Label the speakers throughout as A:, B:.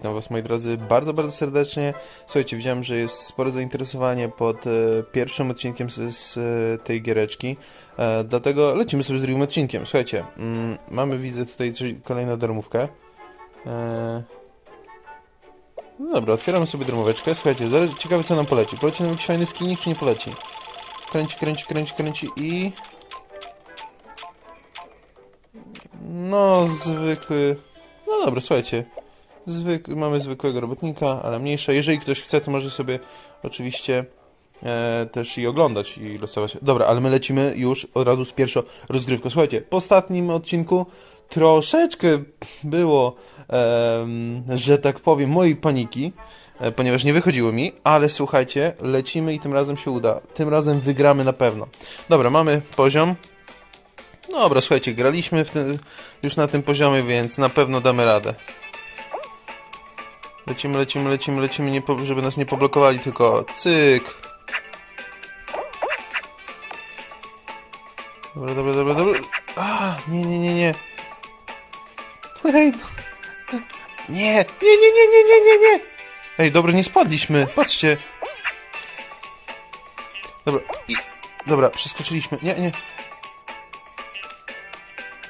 A: Witam Was moi drodzy bardzo, bardzo serdecznie. Słuchajcie, widziałem, że jest spore zainteresowanie pod e, pierwszym odcinkiem z, z e, tej giereczki, e, dlatego lecimy sobie z drugim odcinkiem. Słuchajcie, mm, mamy, widzę tutaj kolejną darmówkę. E, no dobra, otwieramy sobie darmóweczkę. Słuchajcie, zaraz, ciekawe co nam poleci. Poleci nam jakiś fajny skinik, czy nie poleci? Kręci, kręci, kręci, kręci i... No, zwykły... No dobra, słuchajcie. Zwyk mamy zwykłego robotnika, ale mniejsza. Jeżeli ktoś chce, to może sobie oczywiście e, też i oglądać i losować. Dobra, ale my lecimy już od razu z pierwszą rozgrywką. Słuchajcie, po ostatnim odcinku troszeczkę było, em, że tak powiem, mojej paniki, e, ponieważ nie wychodziło mi, ale słuchajcie, lecimy i tym razem się uda. Tym razem wygramy na pewno. Dobra, mamy poziom. Dobra, słuchajcie, graliśmy tym, już na tym poziomie, więc na pewno damy radę. Lecimy, lecimy, lecimy, lecimy, nie po, żeby nas nie poblokowali, tylko cyk. Dobra, dobra, dobra, dobra. A, nie, nie, nie, nie. Ej, no. nie, nie, nie, nie, nie, nie, nie, nie. Ej, dobra, nie spadliśmy, patrzcie. Dobra, i, dobra, przeskoczyliśmy, nie, nie.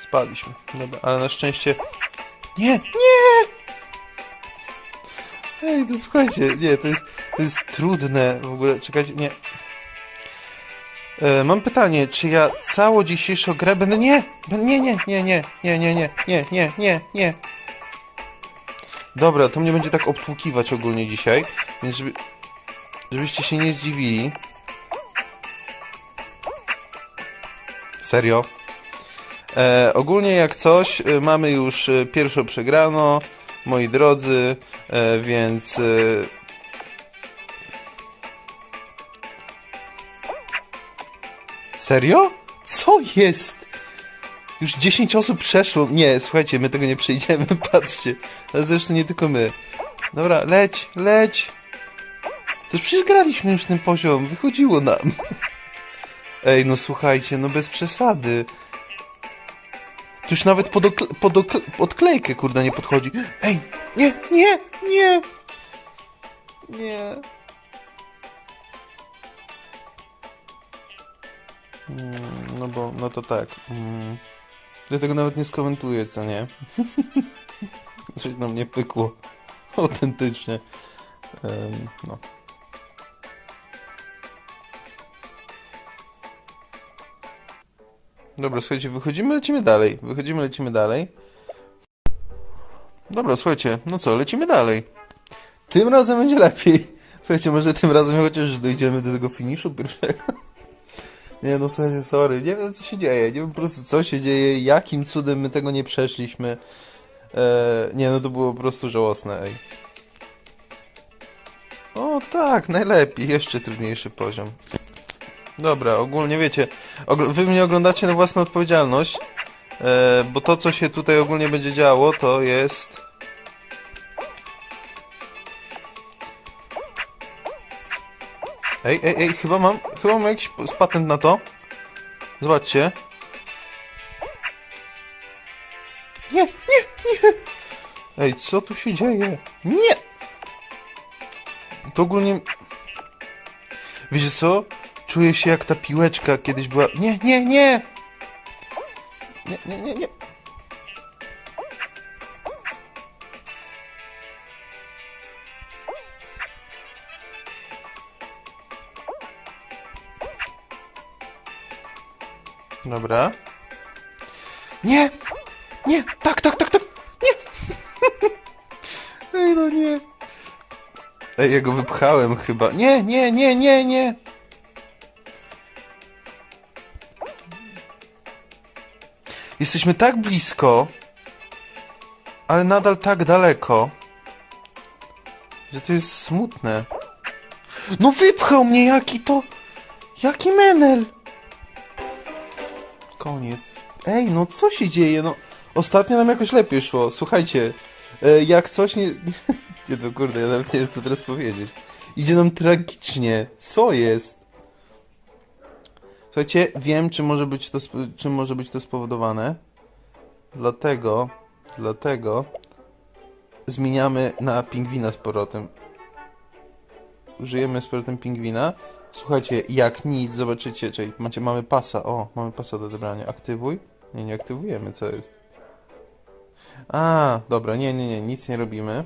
A: Spadliśmy, dobra, ale na szczęście... Nie, nie! Ej, to słuchajcie, nie, to jest, to jest trudne w ogóle, czekajcie, nie. E, mam pytanie, czy ja całą dzisiejszą grę będę, nie, nie, nie, nie, nie, nie, nie, nie, nie, nie, nie, nie. Dobra, to mnie będzie tak obtłukiwać ogólnie dzisiaj, więc żeby, żebyście się nie zdziwili. Serio? E, ogólnie jak coś, e, mamy już e, pierwszą przegrano, moi drodzy, e, więc... E, serio? Co jest? Już 10 osób przeszło. Nie, słuchajcie, my tego nie przejdziemy, patrzcie. Ale zresztą nie tylko my. Dobra, leć, leć. To już przecież graliśmy już ten poziom, wychodziło nam. Ej, no słuchajcie, no bez przesady. Już nawet pod, okle- pod okle- odklejkę, kurde, nie podchodzi. Ej, nie, nie, nie. Nie. Mm, No bo, no to tak. Mm. Ja tego nawet nie skomentuję, co nie? Coś nam nie pykło. Autentycznie. No. Dobra, słuchajcie, wychodzimy, lecimy dalej. Wychodzimy, lecimy dalej. Dobra, słuchajcie, no co, lecimy dalej. Tym razem będzie lepiej. Słuchajcie, może tym razem chociaż dojdziemy do tego finiszu pierwszego. Nie no, słuchajcie, sorry, nie wiem co się dzieje, nie wiem po prostu co się dzieje, jakim cudem my tego nie przeszliśmy. Eee, nie no, to było po prostu żałosne, ej. O tak, najlepiej, jeszcze trudniejszy poziom. Dobra, ogólnie wiecie, wy mnie oglądacie na własną odpowiedzialność, e, bo to, co się tutaj ogólnie będzie działo, to jest... Ej, ej, ej, chyba mam, chyba mam jakiś patent na to. Zobaczcie. Nie, nie, nie. Ej, co tu się dzieje? Nie! To ogólnie... Wiecie co? Czuję się jak ta piłeczka kiedyś była. Nie, nie, nie! Nie, nie, nie, nie. Dobra. Nie! Nie! Tak, tak, tak, tak! Nie! Ej, no nie. Ej, ja go wypchałem chyba. Nie, nie, nie, nie, nie! Jesteśmy tak blisko, ale nadal tak daleko, że to jest smutne. No wypchał mnie, jaki to... Jaki menel! Koniec. Ej, no co się dzieje? No, ostatnio nam jakoś lepiej szło. Słuchajcie, e, jak coś nie... Nie no kurde, ja nawet nie wiem co teraz powiedzieć. Idzie nam tragicznie. Co jest? Słuchajcie, wiem, czy może być to, czym może być to spowodowane. Dlatego, dlatego, zmieniamy na pingwina z powrotem. Użyjemy z powrotem pingwina. Słuchajcie, jak nic, zobaczycie, czyli macie, mamy pasa, o, mamy pasa do odebrania. Aktywuj. Nie, nie aktywujemy, co jest? A, dobra, nie, nie, nie, nic nie robimy.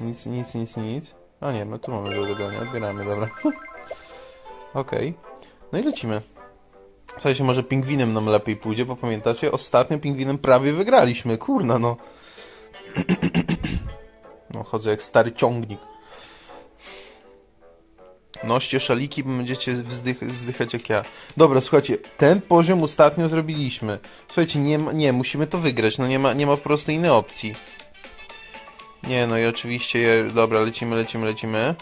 A: Nic, nic, nic, nic. A nie, my tu mamy do odebrania, odbieramy, dobra. Okej. No i lecimy. W sensie może pingwinem nam lepiej pójdzie, bo pamiętacie, ostatnio pingwinem prawie wygraliśmy. Kurna, no. No, chodzę jak stary ciągnik. Noście szaliki, bo będziecie wzdych, jak ja. Dobra, słuchajcie, ten poziom ostatnio zrobiliśmy. Słuchajcie, nie, nie, musimy to wygrać, no nie ma, nie ma po prostu innej opcji. Nie, no i oczywiście, dobra, lecimy, lecimy, lecimy.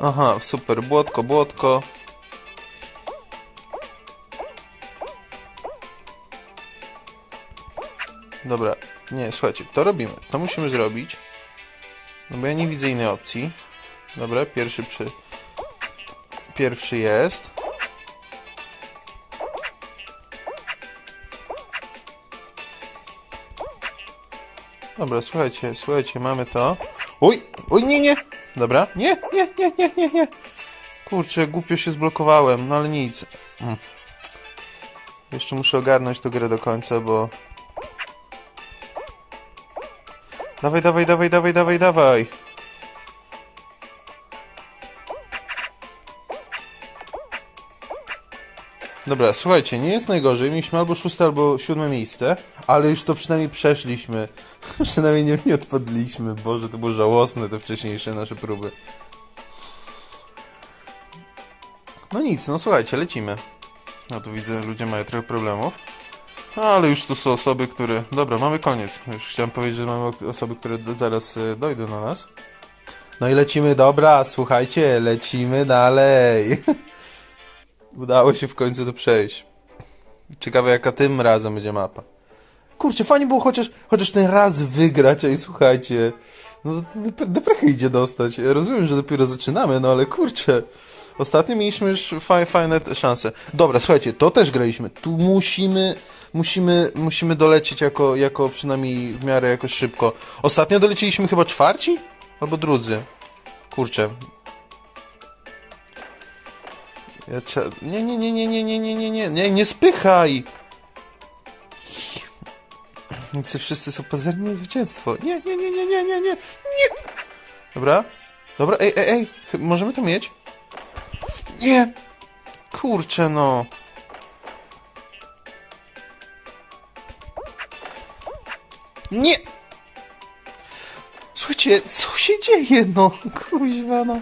A: Aha, super, błotko, błotko. Dobra, nie, słuchajcie, to robimy, to musimy zrobić. No bo ja nie widzę innej opcji. Dobra, pierwszy przy... Pierwszy jest. Dobra, słuchajcie, słuchajcie, mamy to. Oj, oj, nie, nie! Dobra, nie, nie, nie, nie, nie, nie. Kurczę, głupio się zblokowałem, no ale nic. Mm. Jeszcze muszę ogarnąć tę grę do końca, bo... Dawaj, dawaj, dawaj, dawaj, dawaj, dawaj. Dobra, słuchajcie, nie jest najgorzej. Mieliśmy albo szóste, albo siódme miejsce, ale już to przynajmniej przeszliśmy. przynajmniej nie, nie odpadliśmy. Boże, to było żałosne te wcześniejsze nasze próby. No nic, no słuchajcie, lecimy. No tu widzę, ludzie mają trochę problemów. No, ale już tu są osoby, które... Dobra, mamy koniec. Już chciałem powiedzieć, że mamy osoby, które do- zaraz e, dojdą na nas. No i lecimy, dobra, słuchajcie, lecimy dalej. Udało się w końcu to przejść. Ciekawe jaka tym razem będzie mapa. Kurczę, fajnie było chociaż, chociaż ten raz wygrać, ej, słuchajcie. No, dep- deprechy idzie dostać. Rozumiem, że dopiero zaczynamy, no ale kurczę. Ostatnio mieliśmy już faj, fajne szanse. Dobra, słuchajcie, to też graliśmy. Tu musimy, musimy, musimy dolecieć jako, jako przynajmniej w miarę jakoś szybko. Ostatnio dolecieliśmy chyba czwarci? Albo drudzy. Kurczę. Ja cia... Nie, nie, nie, nie, nie, nie, nie, nie, nie, nie, nie spychaj! Ci wszyscy są pazerni zwycięstwo. Nie, nie, nie, nie, nie, nie, nie, nie. Dobra, dobra, ej, ej, ej, możemy to mieć? Nie! Kurczę, no. Nie! Słuchajcie, co się dzieje, no? Kuźwa, no.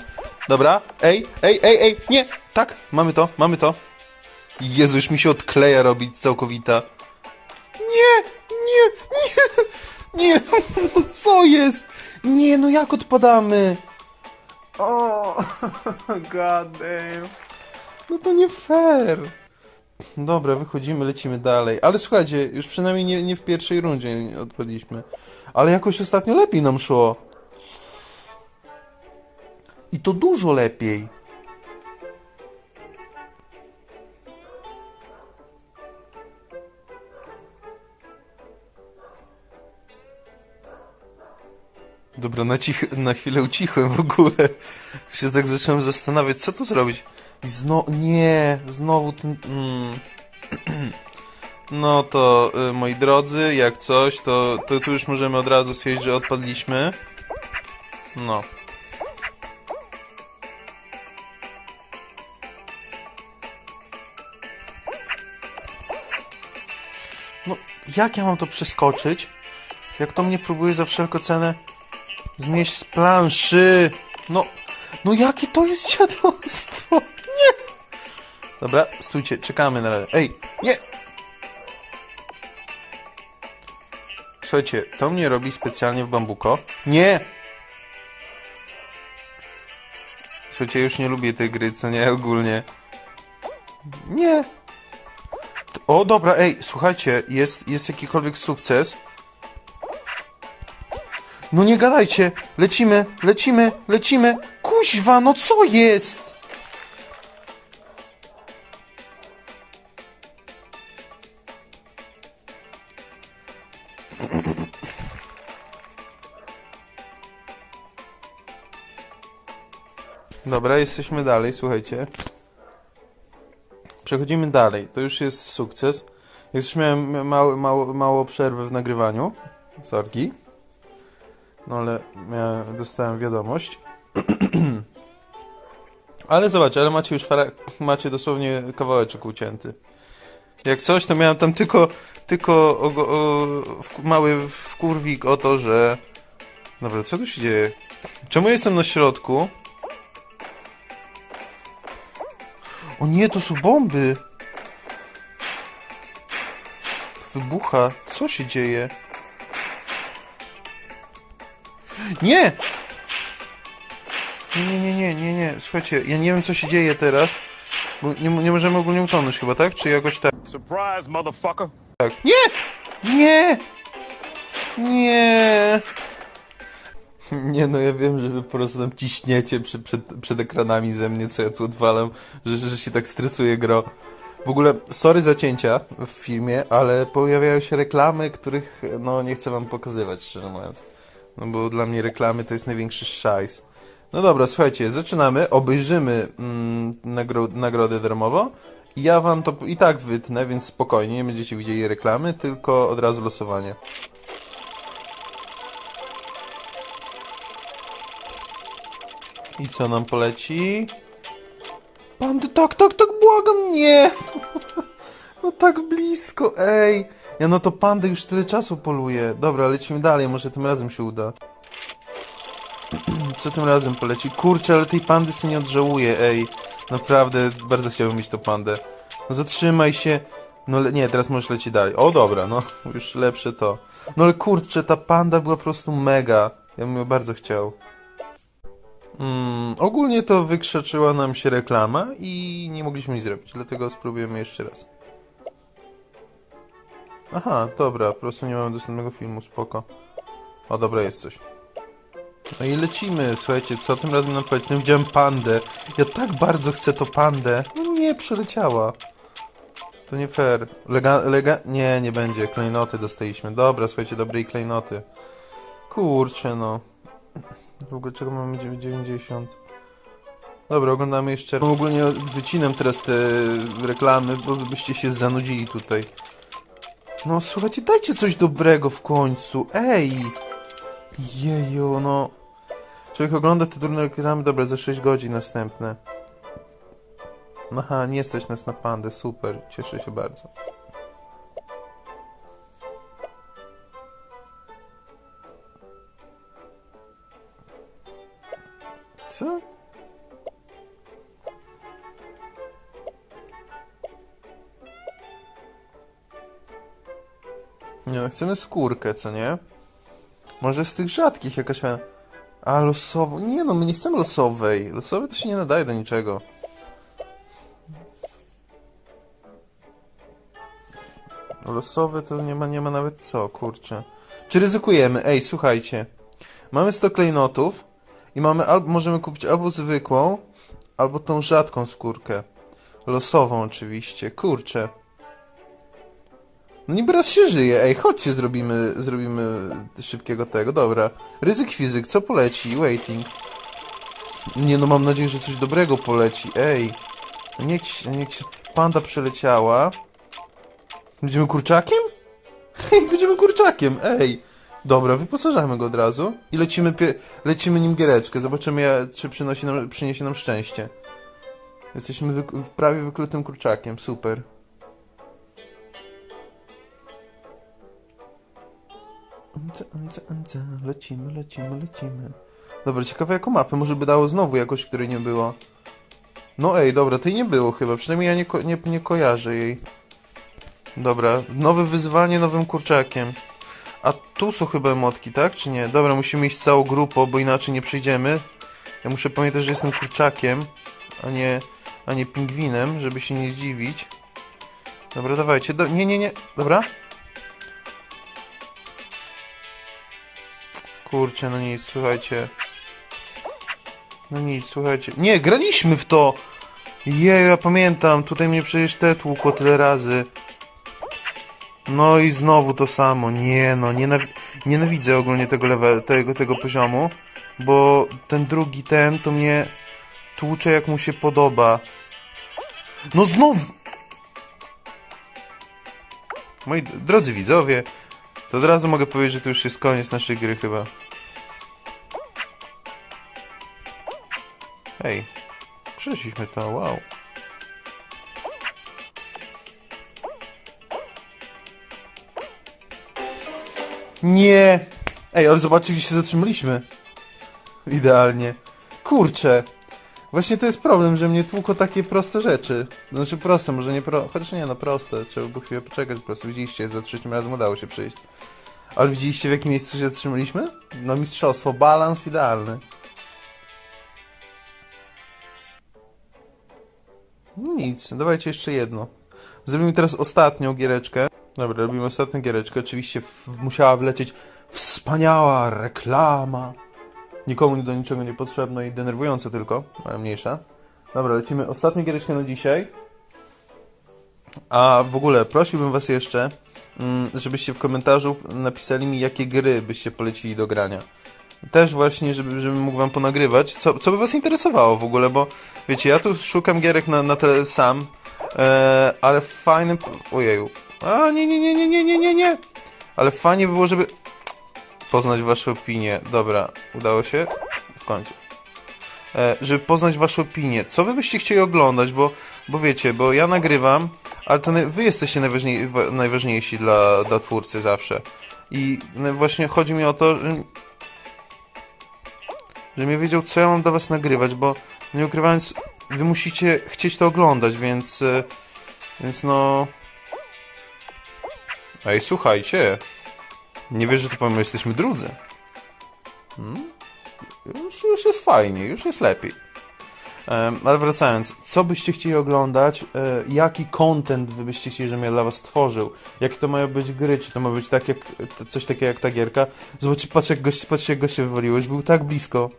A: Dobra, ej, ej, ej, ej, nie! Tak, mamy to, mamy to. Jezu, już mi się odkleja robić całkowita. Nie, nie, nie, nie, no co jest? Nie, no jak odpadamy? O, god damn. No to nie fair. Dobra, wychodzimy, lecimy dalej. Ale słuchajcie, już przynajmniej nie, nie w pierwszej rundzie odpadliśmy. Ale jakoś ostatnio lepiej nam szło. I to dużo lepiej. Dobra, na, cich- na chwilę ucichłem w ogóle. Się tak zacząłem zastanawiać, co tu zrobić. I znowu, nie, znowu ten... Mm. No to, y, moi drodzy, jak coś, to, to tu już możemy od razu stwierdzić, że odpadliśmy. No. No, jak ja mam to przeskoczyć? Jak to mnie próbuje za wszelką cenę zmieść z planszy? No, no jakie to jest dziadostwo? Nie! Dobra, stójcie, czekamy na razie. Ej, nie! Słuchajcie, to mnie robi specjalnie w bambuko. Nie! Słuchajcie, już nie lubię tej gry, co nie, ogólnie. Nie! O, dobra, ej, słuchajcie, jest, jest jakikolwiek sukces. No nie gadajcie! Lecimy, lecimy, lecimy! Kuźwa, no co jest? Dobra, jesteśmy dalej, słuchajcie. Przechodzimy dalej, to już jest sukces. Jak już miałem mało, mało przerwy w nagrywaniu, sorki. No ale dostałem wiadomość. ale zobacz, ale macie już macie dosłownie kawałeczek ucięty. Jak coś, to miałem tam tylko, tylko ogo- o, w, mały wkurwik o to, że... Dobra, co tu się dzieje? Czemu jestem na środku? O nie, to są bomby! Wybucha. Co się dzieje? Nie, nie, nie, nie, nie, nie. Słuchajcie, ja nie wiem co się dzieje teraz. Bo nie, nie możemy ogólnie utonąć chyba, tak? Czy jakoś tak?
B: Surprise, motherfucker.
A: Tak. Nie! Nie! Nie! Nie no, ja wiem, że wy po prostu tam ciśniecie przy, przed, przed ekranami ze mnie, co ja tu odwalam, że, że się tak stresuje gro. W ogóle, sorry za cięcia w filmie, ale pojawiają się reklamy, których no nie chcę wam pokazywać, szczerze mówiąc. No bo dla mnie reklamy to jest największy szajs. No dobra, słuchajcie, zaczynamy, obejrzymy mm, nagro nagrodę darmowo ja wam to i tak wytnę, więc spokojnie, nie będziecie widzieli reklamy, tylko od razu losowanie. I co nam poleci? Pandy, tak, tak, tak, błagam, nie! No tak blisko, ej! Ja no to pandy już tyle czasu poluje. Dobra, lecimy dalej, może tym razem się uda. Co tym razem poleci? Kurczę, ale tej pandy sobie nie odżałuję, ej. Naprawdę, bardzo chciałbym mieć tą pandę. No zatrzymaj się. No nie, teraz możesz lecieć dalej. O dobra, no, już lepsze to. No ale kurczę, ta panda była po prostu mega. Ja bym ją bardzo chciał. Mm, ogólnie to wykrzaczyła nam się reklama i nie mogliśmy nic zrobić, dlatego spróbujemy jeszcze raz. Aha, dobra, po prostu nie mamy dostępnego filmu, spoko. O, dobra, jest coś. No i lecimy, słuchajcie, co tym razem nam poleci? No widziałem pandę. Ja tak bardzo chcę to pandę. No nie, przeleciała. To nie fair. Lega, lega... Nie, nie będzie. Klejnoty dostaliśmy. Dobra, słuchajcie, dobrej klejnoty. Kurczę, no. W ogóle czego mamy 90? Dobra, oglądamy jeszcze. raz. Ogólnie wycinam teraz te reklamy, bo byście się zanudzili tutaj. No słuchajcie, dajcie coś dobrego w końcu. Ej! Jeju, no. Człowiek ogląda te durne reklamy, dobra, za 6 godzin następne. Aha, nie stać nas na pandę, super, cieszę się bardzo. Co? Nie, no, chcemy skórkę, co nie? Może z tych rzadkich jakaś... fajna- A, losowo... Nie no, my nie chcemy losowej. Losowe to się nie nadaje do niczego. Losowe to nie ma, nie ma nawet co, kurczę. Czy ryzykujemy? Ej, słuchajcie. Mamy 100 klejnotów i mamy albo, możemy kupić albo zwykłą, albo tą rzadką skórkę. Losową oczywiście, kurczę. No niby raz się żyje, ej, chodźcie zrobimy, zrobimy szybkiego tego, dobra. Ryzyk fizyk, co poleci? Waiting. Nie no, mam nadzieję, że coś dobrego poleci, ej. No Niech, się- niech się... Panda przeleciała. Będziemy kurczakiem? Hej, będziemy kurczakiem, ej. Dobra, wyposażamy go od razu i lecimy, lecimy nim giereczkę. Zobaczymy, czy przynosi nam, przyniesie nam szczęście. Jesteśmy wy... prawie wyklutym kurczakiem, super. Anca, anca, anca. Lecimy, lecimy, lecimy. Dobra, ciekawe jaką mapę. Może by dało znowu jakoś, której nie było. No ej, dobra, tej nie było chyba. Przynajmniej ja nie, ko- nie, nie kojarzę jej. Dobra, nowe wyzwanie nowym kurczakiem. A tu są chyba emotki, tak? Czy nie? Dobra, musimy iść całą grupą, bo inaczej nie przejdziemy. Ja muszę pamiętać, że jestem kurczakiem, a nie, a nie pingwinem, żeby się nie zdziwić. Dobra, dawajcie. Do... Nie, nie, nie. Dobra. Kurczę, no nic, słuchajcie. No nic, słuchajcie. Nie, graliśmy w to! Jeju, ja pamiętam, tutaj mnie przecież te tłukło tyle razy. No i znowu to samo. Nie no, nienawi nienawidzę ogólnie tego, level, tego, tego poziomu, bo ten drugi ten to mnie tłucze jak mu się podoba. No znowu! Moi drodzy widzowie, to od razu mogę powiedzieć, że to już jest koniec naszej gry chyba. Hej, przeszliśmy to, wow. Nie! Ej, ale zobaczcie, gdzie się zatrzymaliśmy. Idealnie. Kurczę. Właśnie to jest problem, że mnie tłuko takie proste rzeczy. Znaczy proste, może nie pro... Chociaż nie, no proste. Trzeba było chwilę poczekać po prostu. Widzieliście, za trzecim razem udało się przyjść. Ale widzieliście, w jakim miejscu się zatrzymaliśmy? No mistrzostwo. Balans idealny. No nic, dawajcie jeszcze jedno. Zrobimy teraz ostatnią giereczkę. Dobra, robimy ostatnią giereczkę. Oczywiście musiała wlecieć wspaniała reklama. Nikomu do niczego niepotrzebna i denerwująca tylko, ale mniejsza. Dobra, lecimy ostatnią giereczkę na dzisiaj. A w ogóle prosiłbym was jeszcze, mm, żebyście w komentarzu napisali mi, jakie gry byście polecili do grania. Też właśnie, żeby, żebym mógł wam ponagrywać, co, co by was interesowało w ogóle, bo wiecie, ja tu szukam gierek na, na tyle sam, e, ale fajnym... Ojeju. A, nie, nie, nie, nie, nie, nie, nie, nie. Ale fajnie by było, żeby poznać wasze opinie. Dobra, udało się? W końcu. E, żeby poznać wasze opinie. Co wy byście chcieli oglądać, bo, bo wiecie, bo ja nagrywam, ale to wy jesteście najważniej, wa- najważniejsi dla, dla twórcy zawsze. I no, właśnie chodzi mi o to, że, żebym ja wiedział, co ja mam dla was nagrywać, bo nie ukrywając, wy musicie chcieć to oglądać, więc, e, więc no... Ej, słuchajcie. Nie wiesz, że tu powiem, jesteśmy drudzy. Hmm? Już, już jest fajnie, już jest lepiej. Ale wracając, co byście chcieli oglądać? E, jaki content wy byście chcieli, żebym ja dla was stworzył? Jak to mają być gry? Czy to ma być tak jak, coś takiego jak ta gierka? Zobaczcie, patrz jak goście, patrz jak goście wywaliło, już był tak blisko.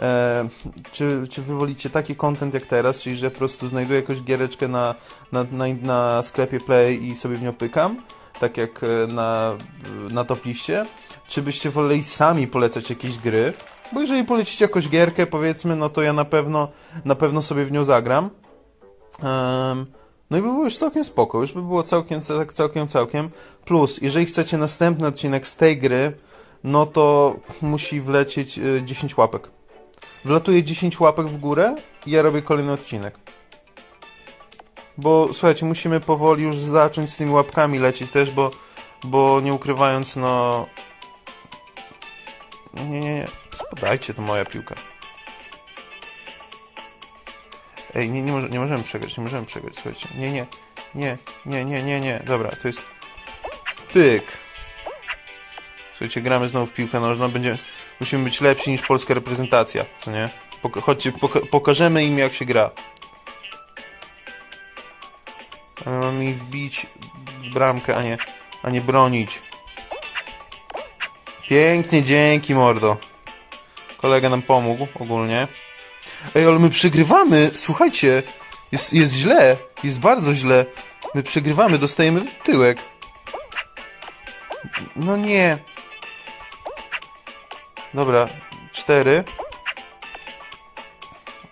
A: E, czy, czy wy wolicie taki content jak teraz, czyli że po prostu znajduję jakąś giereczkę na, na, na, na sklepie Play i sobie w nią pykam, tak jak e, na, na top liście? Czy byście woleli sami polecać jakieś gry? Bo jeżeli polecicie jakąś gierkę, powiedzmy, no to ja na pewno, na pewno sobie w nią zagram. Em, no i by było już całkiem spoko, już by było całkiem, tak całkiem, całkiem. Plus, jeżeli chcecie następny odcinek z tej gry, no to musi wlecieć y, 10 łapek. Wlatuje 10 łapek w górę i ja robię kolejny odcinek. Bo słuchajcie, musimy powoli już zacząć z tymi łapkami lecieć też, bo, bo nie ukrywając, no. Nie, nie, nie. Spadajcie, to moja piłka. Ej, nie, nie, może, nie możemy przegrać, nie możemy przegrać, słuchajcie. Nie, nie, nie, nie, nie, nie, nie. Dobra, to jest. Pyk. Słuchajcie, gramy znowu w piłkę nożną. Będzie, musimy być lepsi niż polska reprezentacja, co nie? Pok chodźcie, poka pokażemy im, jak się gra. Ale mam mi wbić bramkę, a nie, a nie bronić. Pięknie, dzięki, mordo. Kolega nam pomógł ogólnie. Ej, ale my przegrywamy, słuchajcie. Jest, jest źle, jest bardzo źle. My przegrywamy, dostajemy tyłek. No nie. Dobra, cztery.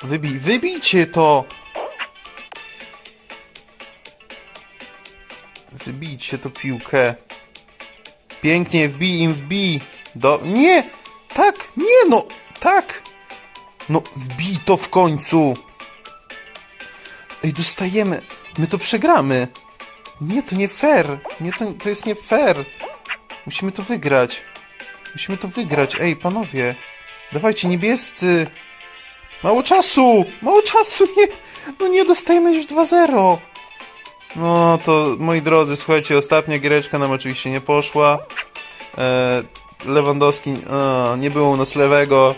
A: Wybij, wybijcie to! Wybijcie to piłkę. Pięknie, wbij im, wbij. Do... Nie! Tak! Nie no! Tak! No, wbij to w końcu! Ej, dostajemy. My to przegramy. Nie, to nie fair. Nie, to, to jest nie fair. Musimy to wygrać. Musimy to wygrać. Ej, panowie. Dawajcie, niebiescy. Mało czasu! Mało czasu! Nie! No nie, dostajemy już 2-0. No to, moi drodzy, słuchajcie, ostatnia giereczka nam oczywiście nie poszła. E, Lewandowski, a, nie było u nas lewego.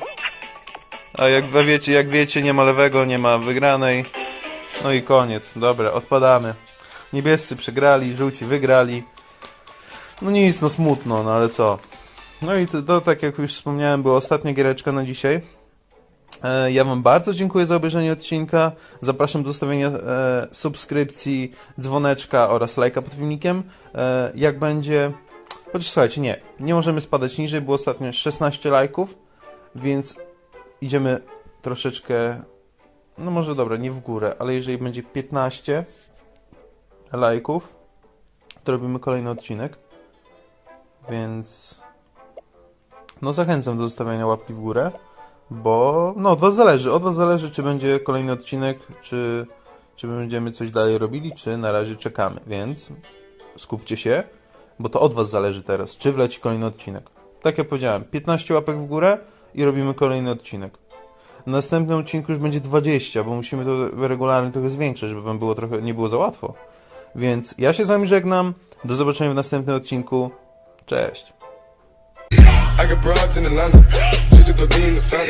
A: A jak wiecie, jak wiecie, nie ma lewego, nie ma wygranej. No i koniec. Dobra, odpadamy. Niebiescy przegrali, żółci wygrali. No nic, no smutno, no ale co. No i to, to tak jak już wspomniałem, była ostatnia giereczka na dzisiaj. E, Ja Wam bardzo dziękuję za obejrzenie odcinka. Zapraszam do zostawienia e, subskrypcji, dzwoneczka oraz lajka pod filmikiem. E, jak będzie. Chociaż słuchajcie, nie, nie możemy spadać niżej, było ostatnio 16 lajków, więc idziemy troszeczkę no może dobra, nie w górę, ale jeżeli będzie 15 lajków, to robimy kolejny odcinek. Więc no zachęcam do zostawiania łapki w górę, bo no od was zależy, od was zależy czy będzie kolejny odcinek, czy, czy będziemy coś dalej robili, czy na razie czekamy, więc skupcie się, bo to od was zależy teraz, czy wleci kolejny odcinek. Tak jak powiedziałem, 15 łapek w górę i robimy kolejny odcinek. W następnym odcinku już będzie 20, bo musimy to regularnie trochę zwiększyć, żeby wam było trochę, nie było za łatwo. Więc ja się z wami żegnam. Do zobaczenia w następnym odcinku. Cześć.
B: I got broads in Atlanta, just lean the family.